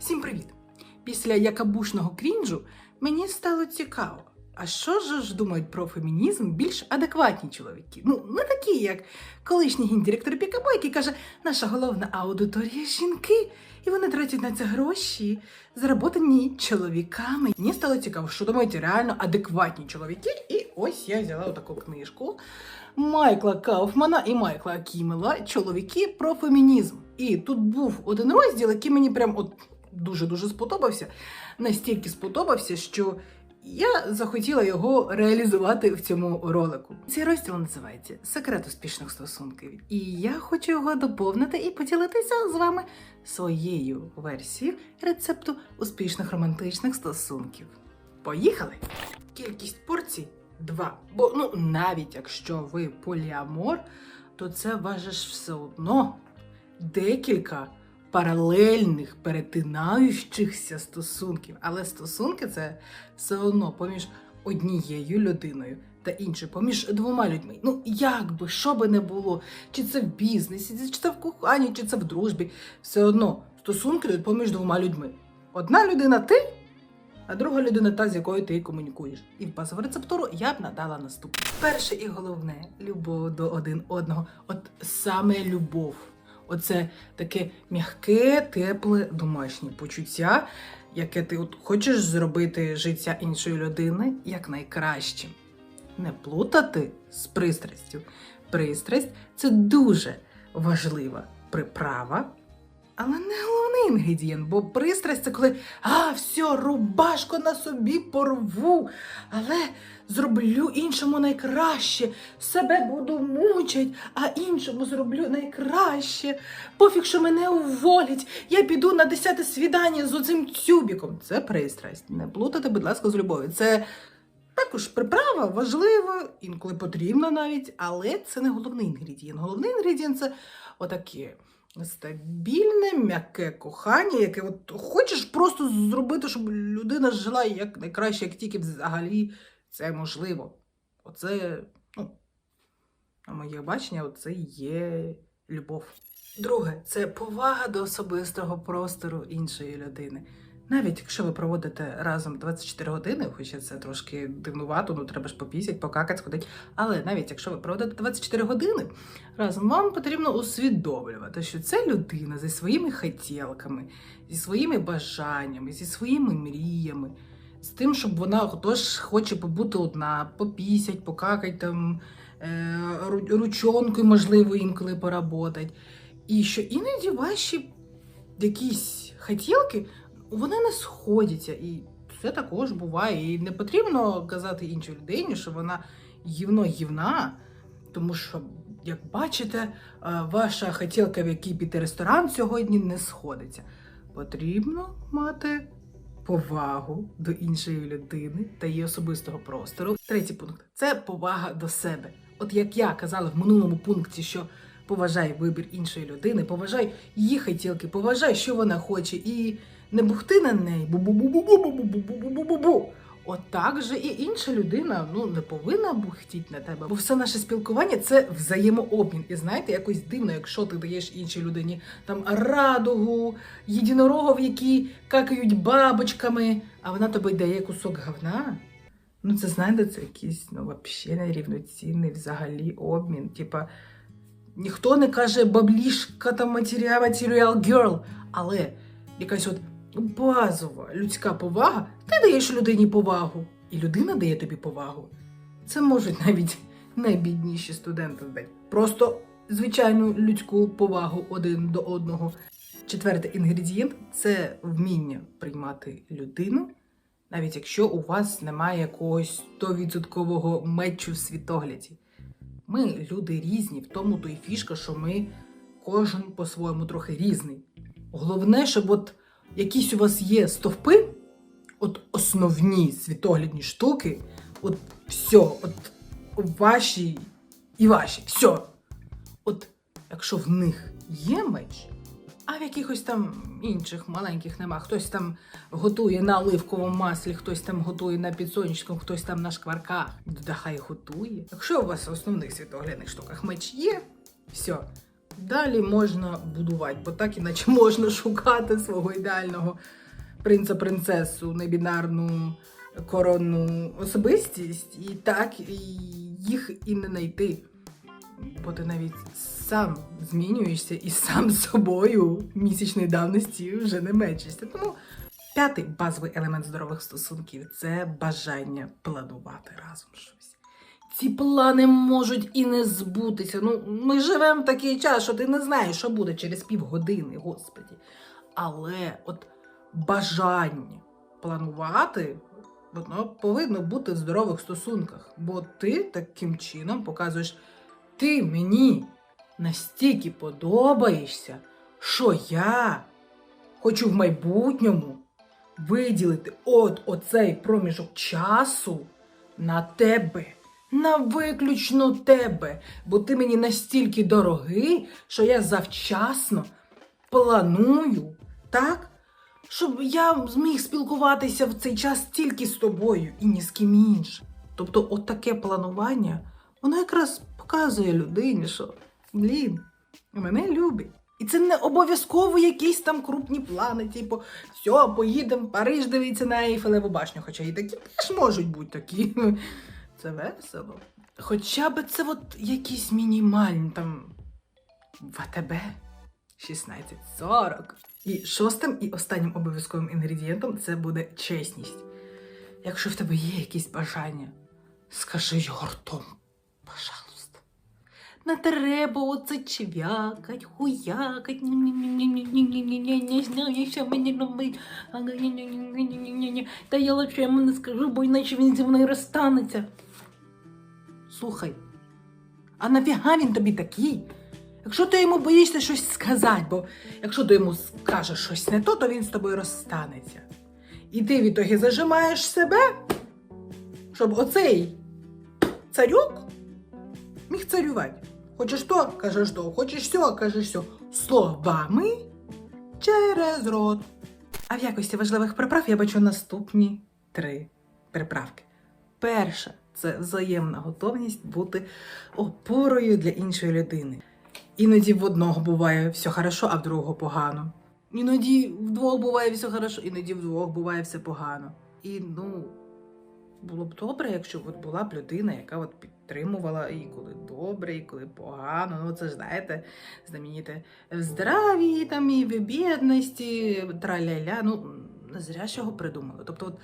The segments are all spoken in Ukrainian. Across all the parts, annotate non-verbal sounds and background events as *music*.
Всім привіт! Після якабушного крінжу мені стало цікаво. А що ж думають про фемінізм більш адекватні чоловіки? Ну, не такі, як колишній гендиректор Пікабо, який каже, наша головна аудиторія жінки, і вони тратять на це гроші, заработані чоловіками. Мені стало цікаво, що думають реально адекватні чоловіки. І ось я взяла таку книжку Майкла Кауфмана і Майкла Кімела Чоловіки про фемінізм. І тут був один розділ, який мені прям от дуже-дуже сподобався. Настільки сподобався, що я захотіла його реалізувати в цьому ролику. Цей розділ називається Секрет успішних стосунків. І я хочу його доповнити і поділитися з вами своєю версією рецепту успішних романтичних стосунків. Поїхали! Кількість порцій два. Бо ну навіть якщо ви поліамор, то це важиш все одно декілька паралельних перетинаючихся стосунків. Але стосунки це все одно поміж однією людиною та іншою, поміж двома людьми. Ну як би, що би не було, чи це в бізнесі, чи це в коханні, чи це в дружбі, все одно стосунки поміж двома людьми. Одна людина ти, а друга людина та, з якою ти комунікуєш. І в базову рецептуру я б надала наступне. Перше і головне любов до один одного. От саме любов. Оце таке м'яке, тепле, домашнє почуття, яке ти от хочеш зробити життя іншої людини якнайкращим. Не плутати з пристрастю. Пристрасть це дуже важлива приправа, але не головний інгредієнт, бо пристрасть це коли а, все, рубашку на собі порву, але зроблю іншому найкраще, себе буду мучать, а іншому зроблю найкраще. Пофіг, що мене уволять, я піду на десяте свідання з оцим тюбіком. Це пристрасть. Не плутати, будь ласка, з любов'ю. Це також приправа важлива, інколи потрібна навіть, але це не головний інгредієнт. Головний інгредієнт це отаке стабільне, м'яке кохання, яке от хочеш просто зробити, щоб людина жила як найкраще, як тільки взагалі це можливо. Оце, ну, на моє бачення, оце є любов. Друге, це повага до особистого простору іншої людини. Навіть якщо ви проводите разом 24 години, хоча це трошки дивнувато, ну треба ж попісять, покакать, сходить. Але навіть якщо ви проводите 24 години разом, вам потрібно усвідомлювати, що це людина зі своїми хотілками, зі своїми бажаннями, зі своїми мріями, з тим, щоб вона тож хоче побути одна, попісять, покакать там е, ру- ручонкою, можливо, інколи поработать. І що іноді ваші якісь хотілки вони не сходяться, і це також буває. І не потрібно казати іншій людині, що вона гівно гівна, тому що, як бачите, е, ваша хотілка, в який піти ресторан сьогодні, не сходиться. Потрібно мати повагу до іншої людини та її особистого простору. Третій пункт це повага до себе. От як я казала в минулому пункті, що поважай вибір іншої людини, поважай її хотілки, поважай, що вона хоче, і не бухти на неї. Бу-бу-бу-бу-бу-бу-бу-бу-бу-бу-бу. От так же і інша людина ну не повинна бухтіть на тебе, бо все наше спілкування це взаємообмін. І знаєте, якось дивно, якщо ти даєш іншій людині там радугу, єдинорогов, які какають бабочками, а вона тобі дає кусок говна. Ну, це знаєте, це якийсь ну, взагалі нерівноцінний взагалі обмін. Типа, ніхто не каже баблішка там матеріал, матеріал герл, але якась от базова людська повага, ти даєш людині повагу, і людина дає тобі повагу. Це можуть навіть найбідніші студенти дати. Просто звичайну людську повагу один до одного. Четвертий інгредієнт це вміння приймати людину, навіть якщо у вас немає якогось 100% мечу в світогляді. Ми люди різні, в тому то й фішка, що ми кожен по-своєму трохи різний. Головне, щоб от якісь у вас є стовпи, от основні світоглядні штуки, от все, от ваші і ваші, все. От якщо в них є меч, а в якихось там інших маленьких нема. Хтось там готує на оливковому маслі, хтось там готує на підсонечках, хтось там на шкварках. Да хай готує. Якщо у вас в основних світоглядних штуках меч є, все, Далі можна будувати, бо так іначе *laughs* можна шукати свого ідеального принца принцесу, небінарну коронну особистість, і так їх і не знайти. Бо ти навіть сам змінюєшся і сам з собою місячної давності вже не мечишся. Тому п'ятий базовий елемент здорових стосунків це бажання планувати разом щось. Ці плани можуть і не збутися. Ну, ми живемо в такий час, що ти не знаєш, що буде через півгодини, господі. Але от бажання планувати, воно повинно бути в здорових стосунках. Бо ти таким чином показуєш, ти мені настільки подобаєшся, що я хочу в майбутньому виділити от оцей проміжок часу на тебе. На виключно тебе, бо ти мені настільки дорогий, що я завчасно планую, так? Щоб я зміг спілкуватися в цей час тільки з тобою і ні з ким іншим. Тобто, от таке планування, воно якраз показує людині, що блін, мене любить. І це не обов'язково якісь там крупні плани, типу, все, поїдемо Париж дивитися на Ейфелеву башню. Хоча і такі теж можуть бути такі. Це весело. Хоча б це от якісь мінімальні там ВТБ 1640. І шостим і останнім обов'язковим інгредієнтом це буде чесність. Якщо в тебе є якісь бажання, скажи його ртом, пожалуйста. Не треба оце чвякать, хуякать, не знаю, що мені робить. Та я лише йому не скажу, бо іначе він зі мною розстанеться. Слухай, а нафіга він тобі такий? Якщо ти йому боїшся щось сказати, бо якщо ти йому скажеш щось не то, то він з тобою розстанеться. І ти в ітогі зажимаєш себе, щоб оцей царюк міг царювати. Хочеш то, кажеш то, хочеш сьо, кажеш сьо. Словами через рот. А в якості важливих приправ я бачу наступні три приправки. Перша це взаємна готовність бути опорою для іншої людини. Іноді в одного буває все хорошо, а в другого погано. Іноді вдвох буває все хорошо, іноді вдвох буває все погано. І ну, було б добре, якщо от була б людина, яка от підтримувала і коли добре, і коли погано. Ну, це ж знаєте, знаменіте в здраві, там і в бідності, траля-ля. Ну, не зря ж його придумали. Тобто, от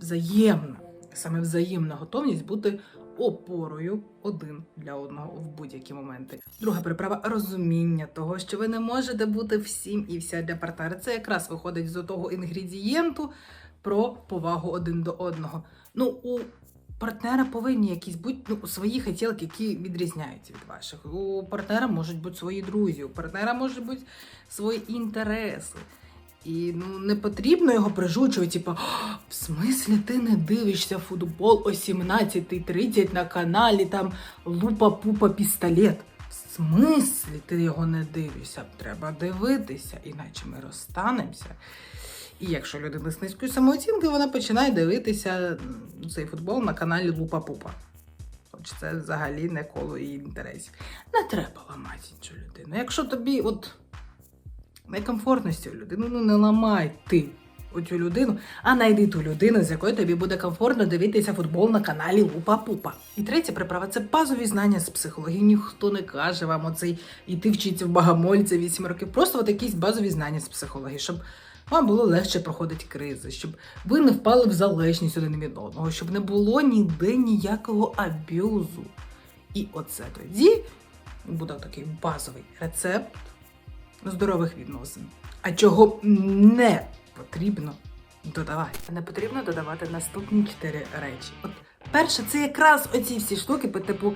взаємна, саме взаємна готовність бути опорою один для одного в будь-які моменти. Друга приправа розуміння того, що ви не можете бути всім і вся для партнера. Це якраз виходить з того інгредієнту про повагу один до одного. Ну, у партнера повинні якісь бути ну, свої хотілки, які відрізняються від ваших. У партнера можуть бути свої друзі, у партнера можуть бути свої інтереси. І ну не потрібно його прижучувати, типу, в смислі ти не дивишся футбол о 17.30 на каналі там Лупа Пупа Пістолет. В смислі ти його не дивишся? Треба дивитися, іначе ми розстанемося. І якщо людина з низькою самооцінкою, вона починає дивитися цей футбол на каналі Лупа Пупа. Хоч це взагалі не коло її інтересів. Не треба ламати іншу людину. Якщо тобі от цією людиною, ну не ламай ти оцю людину, а знайди ту людину, з якою тобі буде комфортно дивитися футбол на каналі Лупа Пупа. І третя приправа це базові знання з психології. Ніхто не каже вам оцей іти вчиться в багамольця 8 років. Просто от якісь базові знання з психології, щоб вам було легше проходити кризи, щоб ви не впали в залежність один від одного, щоб не було ніде ніякого аб'юзу. І оце тоді буде такий базовий рецепт здорових відносин. А чого не потрібно додавати? Не потрібно додавати наступні чотири речі. От перше, це якраз оці всі штуки по типу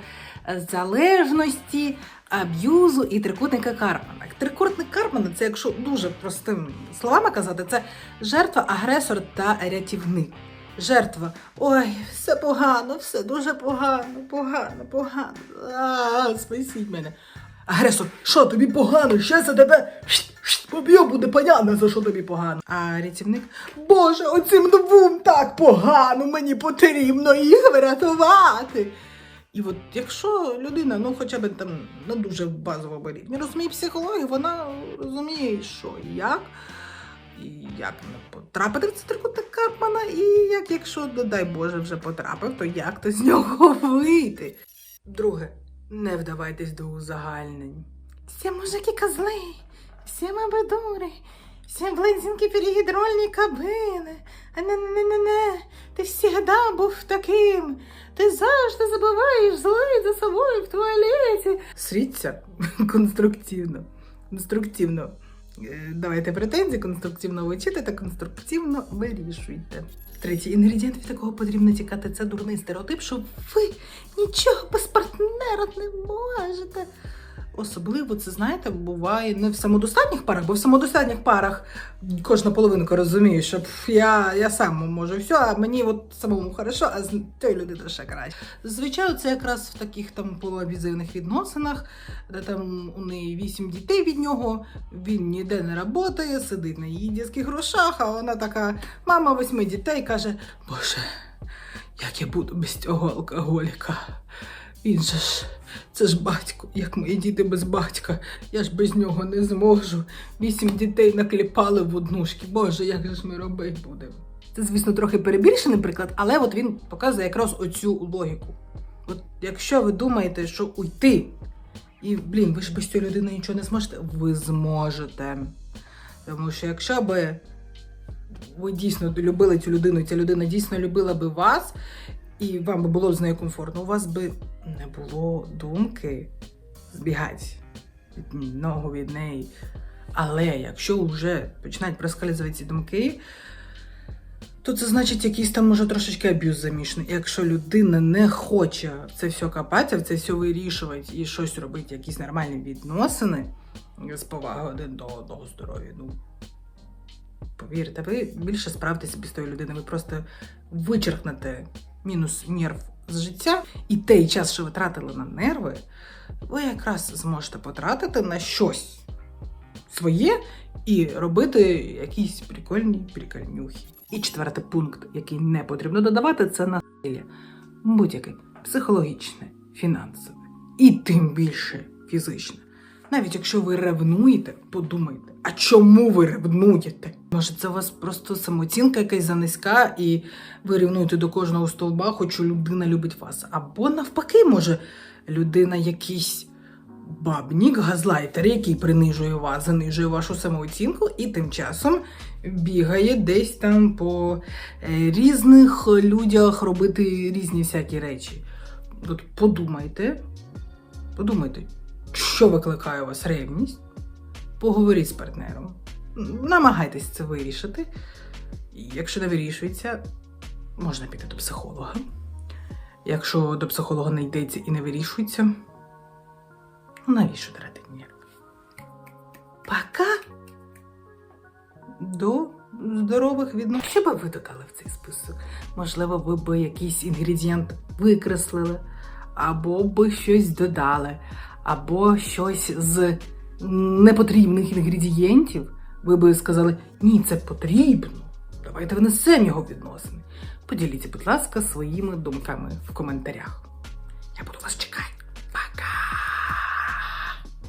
е, залежності, аб'юзу і трикутника Кармана. Трикутник Кармана це, якщо дуже простими словами казати, це жертва, агресор та рятівник. Жертва. Ой, все погано, все дуже погано, погано, погано. А, спасіть мене. Агресор, що тобі погано? Ще за тебе поб'ю, буде понятно, за що тобі погано. А рятівник, Боже, оцим двом так погано, мені потрібно їх врятувати. І от якщо людина, ну хоча б там на дуже базовому рівні, розуміє психологію, вона розуміє, що і як, і як не потрапити в трикутник Карпмана, і як, якщо, не дай Боже, вже потрапив, то як то з нього вийти. Друге, не вдавайтесь до узагальнень. Всі мужики козли, всі баби дури, всі близенькі перегідрольні кабини. А не не не не ти всегда був таким. Ти завжди забуваєш злий за собою в туалеті. Сріться конструктивно. Конструктивно. Е, Давайте претензії, конструктивно вичити та конструктивно вирішуйте. Третій інгредієнт від такого потрібно тікати. Це дурний стереотип, що ви нічого без партнера не можете. Особливо це, знаєте, буває не в самодостатніх парах, бо в самодостатніх парах кожна половинка розуміє, що я, я сам можу все, а мені от самому хорошо, а з тої людини ще краще. Зазвичай це якраз в таких там полуабізивних відносинах, де там у неї вісім дітей від нього, він ніде не працює, сидить на її дітських грошах, а вона така мама восьми дітей каже: Боже, як я буду без цього алкоголіка? Він же ж, це ж батько, як мої діти без батька, я ж без нього не зможу. Вісім дітей накліпали в однушки. Боже, як же ж ми робити будемо? Це, звісно, трохи перебільшений приклад, але от він показує якраз оцю логіку. От якщо ви думаєте, що уйти, і, блін, ви ж без цієї людини нічого не зможете, ви зможете. Тому що якщо би ви дійсно любили цю людину, ця людина дійсно любила би вас, і вам би було з нею комфортно, у вас би не було думки збігати від ногу від неї. Але якщо вже починають проскальзувати ці думки, то це значить якийсь там може трошечки аб'юз замішаний. Якщо людина не хоче це все копати, в це все вирішувати і щось робити, якісь нормальні відносини з повагою один до одного здоров'я, ну повірте, ви більше справитеся без тої людини. Ви просто вичеркнете мінус нерв з життя, і той час, що ви тратили на нерви, ви якраз зможете потратити на щось своє і робити якісь прикольні прикольнюхи. І четвертий пункт, який не потрібно додавати, це насилля. Будь-яке психологічне, фінансове і тим більше фізичне. Навіть якщо ви ревнуєте, подумайте, а чому ви ревнуєте? Може, це у вас просто самооцінка якась занизька, і ви ревнуєте до кожного стовба, хоч людина любить вас. Або навпаки, може, людина якийсь бабнік, газлайтер, який принижує вас, занижує вашу самооцінку, і тим часом бігає десь там по е, різних людях робити різні всякі речі. От подумайте, подумайте, що викликає у вас ревність, поговоріть з партнером, намагайтесь це вирішити. Якщо не вирішується, можна піти до психолога. Якщо до психолога не йдеться і не вирішується, ну навіщо тратити нерви? Пока до здорових відносин. Що би ви додали в цей список? Можливо, ви би якийсь інгредієнт викреслили, або би щось додали, або щось з непотрібних інгредієнтів. Ви би сказали, ні, це потрібно. Давайте внесемо його відносини. Поділіться, будь ласка, своїми думками в коментарях. Я буду вас чекати.